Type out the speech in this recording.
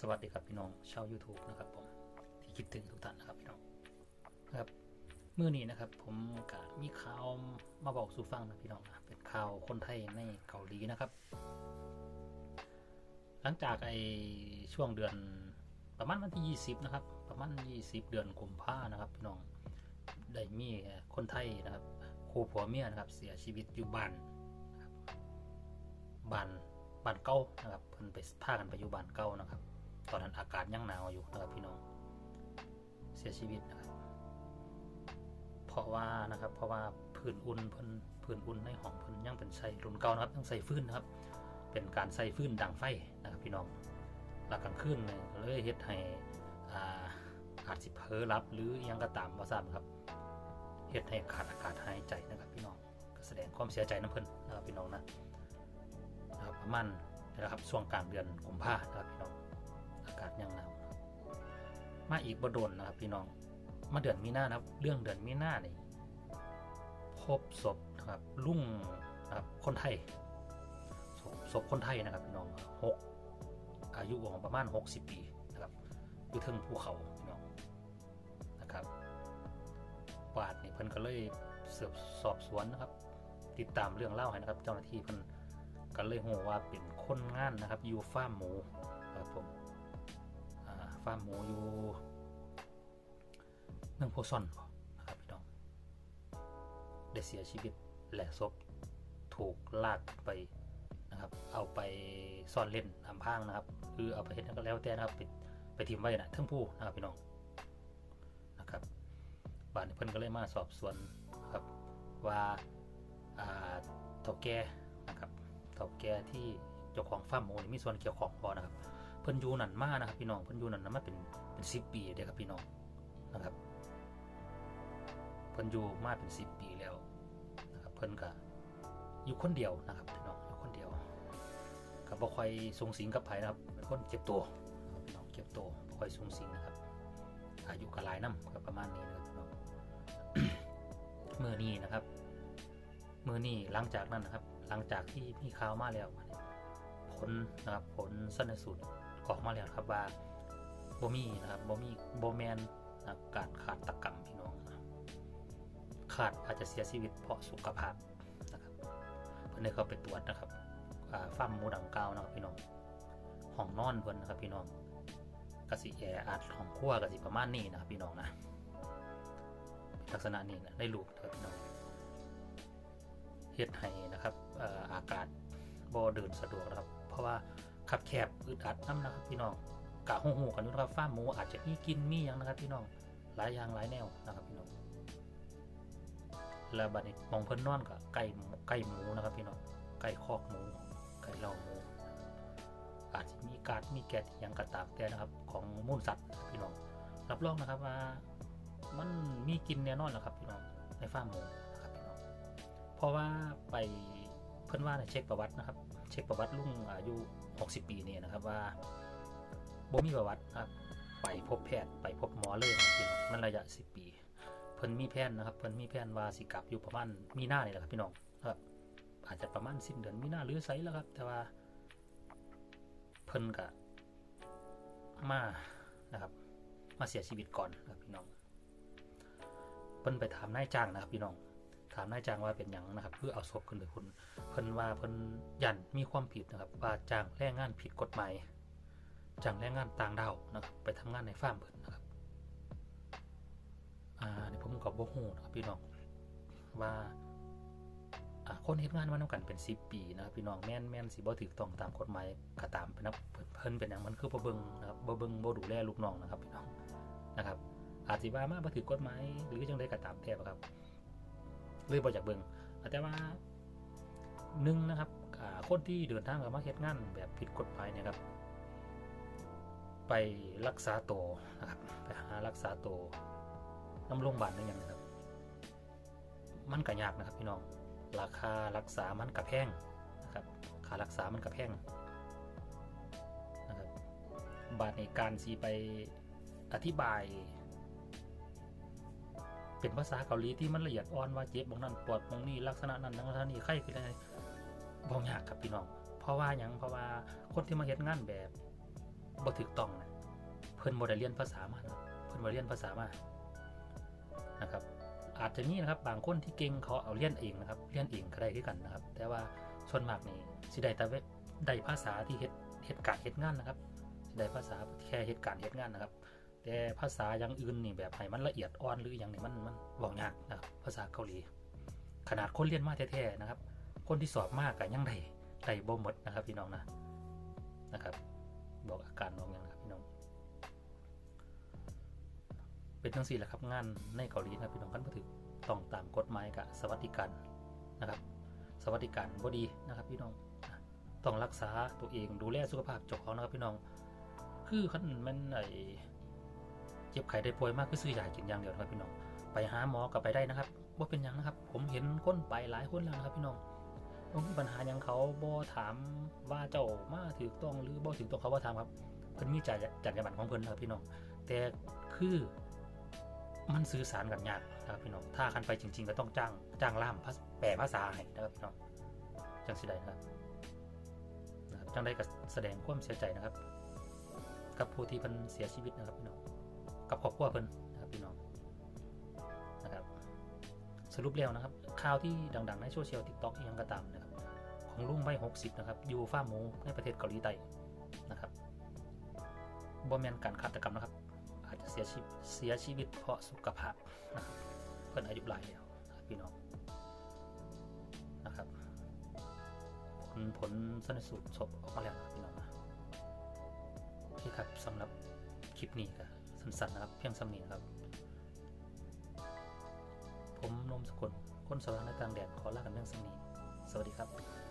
สวัสดีครับพี่น้องชาว YouTube นะครับผมที่คิดถึงทุกท่านนะครับพี่น้องนะครับเมื่อนี้นะครับ ผมกมีข่าวมาบอกสู่ฟังนะพี่น้องนะเป็นข่าวคนไทยในเกาหลีนะครับ หลังจากไอช่วงเดือนประมาณวันที่ 20 นะครับ ประมาณ 20 เดือนกุมภานะครับ พี่น้องได้มีคนไทยนะครับคู่ผัวเมียนะครับ เสียชีวิตอยู่บ้านบบ้านบ้านเก่านะครับเพิ่นไปพากันไปอยู่บ้านเก่านะครับ ตอนนั้นอากาศยังหนาวอยู่นะครับพี่น้อง เสียชีวิตนะครับ เพราะว่านะครับ เพราะว่าพื้นอุ่นพิ่นพื้นอุ่นในห้องพิ่นยังเป็นใส่รุ่นเก่านะครับยังใส่ฟื้นนะครับ เป็นการใส่ฟื้นดังไฟนะครับ พี่น้องหลักกลางคืนเนี่ยเลยเฮ็ดให้อ่าอาจสิเผลอหลับหรือยังก็ตามว่าทราบครับเฮ็ดให้ขาดอากาศหายใจนะครับ พี่น้องก็แสดงความเสียใจน้ำเพิ่นนะครับพี่น้องนะนะครับประมาณนี่แหละครับช่วงกลางเดือนกุมภาพันธ์นะครับพี่น้องากยังนะครับ มาอีกบดนนะครับพี่น้อง มาเดือนมีนานะครับ เรื่องเดือนมีนาเนี่ยพบศพนะครับลุงนะครับคนไทยศพศพคนไทยนะครับพี่น้องหกอายุของประมาณ 60 ปีนะครับอยู่เทิงภูเขาพี่น้องนะครับปาดนี่เพิ่นก็เลยสืบสอบสวนนะครับ ติดตามเรื่องเล่าให้นะครับ เจ้าหน้าที่เพิ่นก็เลยโหว่าเป็นคนงานนะครับอยู่ฟาร์มหมูครับผม ฟาร์มหมูอยู่เมืองโพซอนนะครับพี่น้องได้เสียชีวิตและศพถูกลากไปนะครับ เอาไปซ่อนเล่นทำพางนะครับ คือเอาไปเห็นก็แล้วแต่นะครับ ไปไปทิมไว้นะทั้งผู้นะครับพี่น้องนะครับบ้านเพิ่นก็เลยมาสอบสวนครับว่าเถ่าแก่นะครับเถ่าแก่ที่เจ้าของฟาร์มหมูนี่มีส่วนเกี่ยวข้องบ่นะครับ เพิ่นอยู่นั่นมานะครับพี่น้องเพิ่นอยู่นั่นมาเป็นเป็นสิปีเด้ครับพี่น้องนะครับเพิ่นอยู่มาเป็นสิปีแล้วนะครับเพิ่นก็อยู่คนเดียวนะครับพี่น้องอยู่คนเดียวก็บ่ค่อยสูงสิงกับไผนะครับเป็นคนเก็บตัวพี่น้องเก็บตัวบ่ค่อยสูงสิงนะครับ อายุก็หลายนำก็ประมาณนี้นะครับพี่น้องมื้อนี้นะครับมื้อนี้หลังจากนั้นนะครับ หลังจากที่มีข่าวมาแล้วผลนะครับผลสนสูตร ออกมาแล้วครับว่าบ่มีนะครับบ่มีบ่แมนนะการขาดตะกรรมพี่น้องนะขาดอาจจะเสียชีวิตเพราะสุขภาพนะครับเพิ่อนได้เข้าไปตรวจนะครับอ่าฟาร์มมูดังกาวนะครับพี่น้องห้องนอนเพิ่นนะครับพี่น้องกสิแออัดห้องครัวกสิประมาณนี้นะครับพี่น้องนะลักษณะนี้นะได้รูปนะครับพี่น้องเฮ็ดให้นะครับอาอากาศบ่เดินสะดวกนะครับ เพราะว่า ขับแคบอึดอัดน้ำนะครับพี่น้องกะหูหูกันอยู่นะครับฟามหมูอาจจะมีกินมีอย่างนะครับพี่น้องหลายอย่างหลายแนวนะครับพี่น้องแล้วบัดนี้มองเพิ่นนอนกับไก่ไก่หมูนะครับพี่น้องไก่คอกหมูไก่เล้าหมูอาจจะมีการมีแกดอย่างกระตามแต่นะครับ ของมูลสัตว์พี่น้องรับรองนะครับว่ามันมีกินแน่นอนแหละครับพี่น้องในฟาร์มหมูนะครับพี่น้องเพราะว่าไป เพิ่นว่าในเช็คประวัตินะครับ เช็คประวัติลุงอายุ 60 ปีเนี่ยนะครับว่าบ่มีประวัติครับไปพบแพทย์ไปพบหมอเลยนะครับมันระยะ 10 ปี เพิ่นมีแผนนะครับเพิ่นมีแผนว่าสิกลับอยู่ประมาณมีหน้านี่แหละครับพี่น้องครับ อาจจะประมาณสิ้นเดือนมีหน้าหรือไสแล้วครับ แต่ว่าเพิ่นก็มานะครับ มาเสียชีวิตก่อนครับพี่น้องเพิ่นไปถามนายจ้างนะครับพี่น้อง ถามนายจ้างว่าเป็นหยังนะครับเพื่อเอาศพขึ้นไปคุณเพิ่นว่าเพิ่นยันมีความผิดนะครับ ว่าจ้างแรงงานผิดกฎหมายจ้างแรงงานต่างดาวนะครับไปทำงานในฟาร์มเพิ่นนะครับอ่านี่ผมก็บ่ฮู้นะครับพี่น้องว่าอ่าคนเฮ็ดงานมานำกันเป็น 10 ปีนะครับพี่น้องแม่นแม่นสิบ่ถูกต้องตามกฎหมายก็ตามไปนะเพิ่นเพิ่นเป็นหยังมันคือบ่เบิ่งนะครับบ่เบิ่งบ่ดูแลลูกน้องนะครับพี่น้องนะครับอาจสิว่ามาบ่ถูกกฎหมายหรือจังไดก็ตามแต่ครับ เลยบ่อยากเบิ่งแต่ว่าหนึ่งนะครับคนที่เดินทางกับมาเฮ็ดงานแบบผิดกฎหมายเนี่ยครับ ไปรักษาตัวนะครับไปหารักษาตัวน้ำโรงพยาบาลนั่นอย่างนะครับ มันก็ยากนะครับพี่น้องราคารักษามันกระแพงนะครับค่ารักษามันกระแพงนะครับบาทในการสีไปอธิบาย เป็นภาษาเกาหลีที่มันละเอียดอ่อนว่าเจ็บบางนั้นปวดบางนี้ลักษณะนั้นลักษณะนี้ไข้คืออะไรบ่ยากครับพี่น้อง เพราะว่าหยังเพราะว่าคนที่มาเฮ็ดงานแบบบ่ถูกต้องนะเพิ่นบ่ได้เรียนภาษามาเพิ่นบ่ได้เรียนภาษามานะครับ อาจจะมีนะครับบางคนที่เก่งเขาเอาเรียนเองนะครับเรียนเองก็ได้คือกันนะครับ แต่ว่าส่วนมากนี่สิได้แต่ได้ภาษาที่เฮ็ดเฮ็ดการเฮ็ดงานนะครับสิได้ภาษาแค่เฮ็ดการเฮ็ดงานนะครับ แต่ภาษาอย่างอื่นนี่แบบให้มันละเอียดอ่อนหรืออย่างนี้มันมันเว้ายากนะครับภาษาเกาหลี ขนาดคนเรียนมาแท้ๆนะครับ คนที่สอบมากก็ยังได้ได้บ่หมดนะครับพี่น้องนะนะครับ บอกอาการน้องอย่างนะครับพี่น้อง เป็นทั้งสี่แหละครับงานในเกาหลีนะพี่น้องกันก็ถือต้องตามกฎหมายกับสวัสดิการนะครับ สวัสดิการบ่ดีนะครับพี่น้องอะต้องรักษาตัวเองดูแลสุขภาพเจาของนะครับพี่น้อง คือคันมันไอ เจ็บไข้ได้ป่วยมากคือซื้อยากินอย่างเดียวนะครับพี่น้อง ไปหาหมอก็ไปได้นะครับว่าเป็นยังนะครับ ผมเห็นคนไปหลายคนแล้วนะครับพี่น้องบ่มีปัญหาหยังเขาบ่ถามว่าเจ้ามาถูกต้องหรือบ่ถูกต้องเขาบ่ถามครับ เพิ่นมีจรรยจรรยาบรรณของเพิ่นนะครับพี่น้อง แต่คือมันสื่อสารกันยากนะครับพี่น้อง ถ้าคันไปจริง ๆ ก็ต้องจ้างจ้างล่ามแปลภาษาให้นะครับพี่น้องจังสิได้นะครับนะครับจังได้ก็แสดงความเสียใจนะครับ กับผู้ที่เพิ่นเสียชีวิตนะครับพี่น้อง กับครอบครัวเพิ่นนะครับพี่น้องนะครับสรุปแล้วนะครับข่าวที่ดังๆในโซเชียลทิกต็อกยังก็ตามนะครับของลุงวัย60นะครับอยู่ฟาร์มหมูในประเทศเกาหลีใต้นะครับบ่แมนการฆาตกรรมนะครับ อาจจะเสียชีวิตเสียชีวิตเพราะสุขภาพนะครับเพิ่นอายุหลายแล้วนะครับพี่น้องนะครับผลผลสนสูตรศพออกมาแล้วนะครับพี่น้องนะโอเคครับสำหรับคลิปนี้ก็ สั้นๆนะครับ เพียงสำนีนะครับ ผมนมสกุลคนสว่างในกลางแดดขอลากันเรื่องสำนีสวัสดีครับ